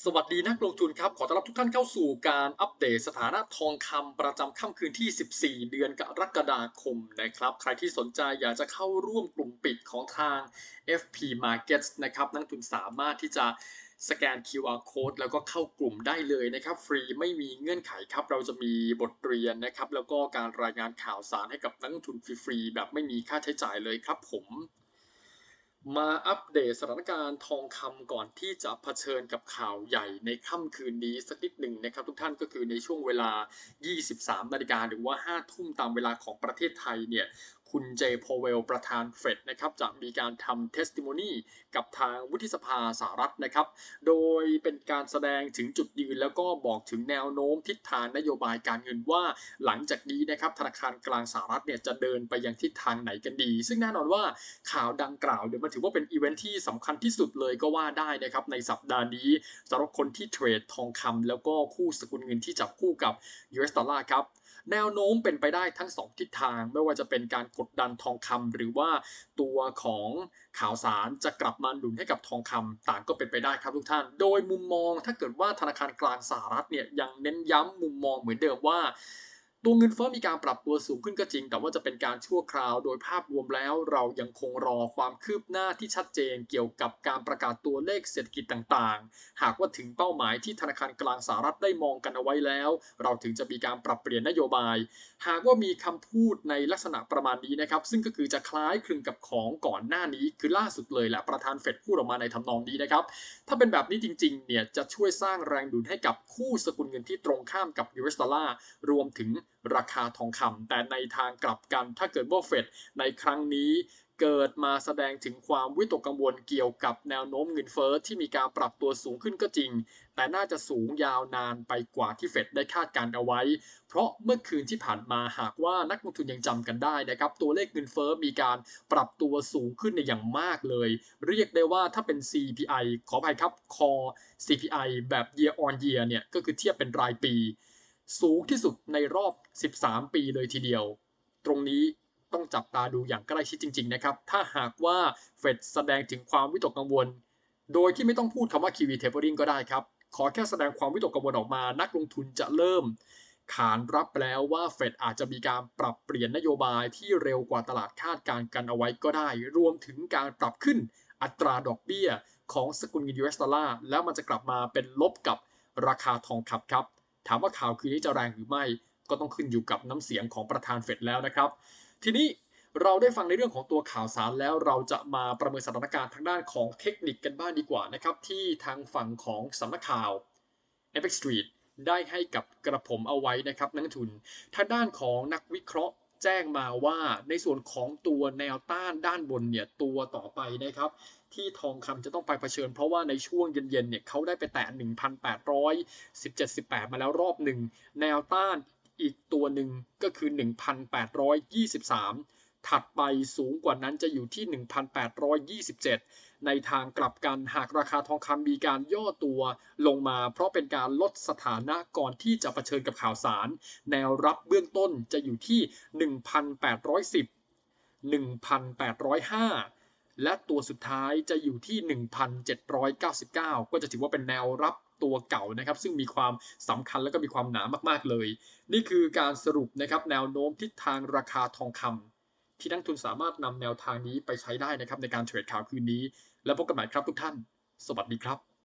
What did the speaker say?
สวัสดีนักลงทุนครับ ขอต้อนรับทุกท่านเข้าสู่การอัปเดตสถานะทองคำประจำค่ำคืนที่ 14 เดือนกรกฎาคมนะครับ ใครที่สนใจอยากจะเข้าร่วมกลุ่มปิดของทาง FP Markets นะครับ นักลงทุนสามารถที่จะสแกน QR code แล้วก็เข้ากลุ่มได้เลยนะครับ ฟรีไม่มีเงื่อนไขครับ เราจะมีบทเรียนนะครับ แล้วก็การรายงานข่าวสารให้กับนักลงทุนฟรีๆแบบไม่มีค่าใช้จ่ายเลยครับผม มาอัปเดตสถานการณ์ทองคำก่อนที่จะเผชิญกับข่าวใหญ่ในค่ำคืนนี้สักนิดหนึ่งนะครับทุกท่านก็คือในช่วงเวลา 23 นาฬิกาหรือว่า 5 ทุ่มตามเวลาของประเทศไทยเนี่ย คุณเจโพเวลประธานเฟดนะครับจะมีการทำเทสติโมนีกับทางวุฒิสภาสหรัฐนะครับ โดยเป็นการแสดงถึงจุดยืนแล้วก็บอกถึงแนวโน้มทิศทางนโยบายการเงินว่าหลังจากนี้นะครับธนาคารกลางสหรัฐเนี่ยจะเดินไปยังทิศทางไหนกันดี ซึ่งแน่นอนว่าข่าวดังกล่าวเดี๋ยวมันถือว่าเป็นอีเวนท์ที่สำคัญที่สุดเลยก็ว่าได้นะครับในสัปดาห์นี้สำหรับคนที่เทรดทองคำแล้วก็คู่สกุลเงินที่จับคู่กับ US ดอลลาร์ครับ แนวโน้มเป็นไปได้ทั้ง 2 ทิศทาง ไม่ว่าจะเป็นการกดดันทองคำหรือว่าตัวของข่าวสารจะกลับมาหนุนให้กับทองคำต่างก็เป็นไปได้ครับทุกท่าน โดยมุมมองถ้าเกิดว่าธนาคารกลางสหรัฐเนี่ยยังเน้นย้ำมุมมองเหมือนเดิมว่า ตัวเงินเฟ้อมีการปรับตัวสูงขึ้นก็จริง แต่ว่าจะเป็นการชั่วคราว โดยภาพรวมแล้ว เรายังคงรอความคืบหน้าที่ชัดเจนเกี่ยวกับการประกาศตัวเลขเศรษฐกิจต่างๆ หากว่าถึงเป้าหมายที่ธนาคารกลางสหรัฐได้มองกันเอาไว้แล้ว เราถึงจะมีการปรับเปลี่ยนนโยบาย หากว่ามีคำพูดในลักษณะประมาณนี้นะครับ ซึ่งก็คือจะคล้ายคลึงกับของก่อนหน้านี้ คือล่าสุดเลยแหละประธานเฟดพูดออกมาในทำนองนี้นะครับ ถ้าเป็นแบบนี้จริงๆเนี่ยจะช่วยสร้างแรงดูดให้กับคู่สกุลเงินที่ตรงข้ามกับ US ดอลลาร์รวมถึง ราคาทองคำแต่ในทางกลับกันถ้าเกิดว่าเฟดในครั้งนี้เกิดมาแสดงถึงความวิตกกังวลเกี่ยวกับแนวโน้มเงินเฟอ้อที่มีการปรับตัวสูงขึ้นก็จริง แต่น่าจะสูงยาวนานไปกว่าที่เฟดได้คาดการเอาไว้ เพราะเมื่อคืนที่ผ่านมาหากว่านักลงทุนยังจำกันได้นะครับ ตัวเลขเงินเฟอ้อมีการปรับตัวสูงขึ้นในอย่างมากเลย เรียกได้ว่าถ้าเป็น CPI ขออภัยครับ Core CPI แบบ year on year เนี่ยก็คือเทียบเป็นรายปี สูงที่สุดในรอบ 13 ปีเลยทีเดียว ตรงนี้ต้องจับตาดูอย่างใกล้ชิดจริง ๆ นะครับ ถ้าหากว่าเฟดแสดงถึงความวิตกกังวล โดยที่ไม่ต้องพูดคำว่า QE tapering ก็ได้ครับ ขอแค่แสดงความวิตกกังวลออกมา นักลงทุนจะเริ่ม ขานรับแล้วว่าเฟดอาจจะมีการปรับเปลี่ยนนโยบายที่เร็วกว่าตลาดคาดการณ์กันเอาไว้ก็ได้ รวมถึงการปรับขึ้นอัตราดอกเบี้ยของสกุลเงิน US ดอลลาร์แล้วมันจะกลับมาเป็นลบกับราคาทองคำครับ ถามว่าข่าวคืนนี้จะแรงหรือไม่ ก็ต้องขึ้นอยู่กับน้ำเสียงของประธานเฟดแล้วนะครับ ทีนี้เราได้ฟังในเรื่องของตัวข่าวสารแล้วเราจะมาประเมินสถานการณ์ทางด้านของเทคนิคกันบ้างดีกว่านะครับ ที่ทางฝั่งของสำนักข่าว FX Street ได้ให้กับกระผมเอาไว้นะครับนักทุน ทางด้านของนักวิเคราะห์แจ้งมาว่าในส่วนของตัวแนวต้านด้านบนเนี่ยตัวต่อไปนะครับ ที่ทองคำจะต้องไปเผชิญ เพราะว่าในช่วงเย็นๆเนี่ยเขาได้ไปแตะ 1,817-18 มาแล้วรอบหนึ่ง แนวต้านอีกตัวหนึ่งก็คือ 1,823 ถัดไปสูงกว่านั้นจะอยู่ที่ 1,827 ในทางกลับกันหากราคาทองคำมีการย่อตัวลงมา เพราะเป็นการลดสถานะก่อนที่จะเผชิญกับข่าวสาร แนวรับเบื้องต้นจะอยู่ที่ 1,810 1,805 และตัวสุดท้ายจะอยู่ที่ 1,799 ก็จะถือว่าเป็นแนวรับตัวเก่านะครับ ซึ่งมีความสำคัญและก็มีความหนามากๆเลย นี่คือการสรุปนะครับแนวโน้มทิศทางราคาทองคำที่นักทุนสามารถนำแนวทางนี้ไปใช้ได้นะครับในการเทรดข่าวคืนนี้ และพบกันใหม่ครับทุกท่าน สวัสดีครับ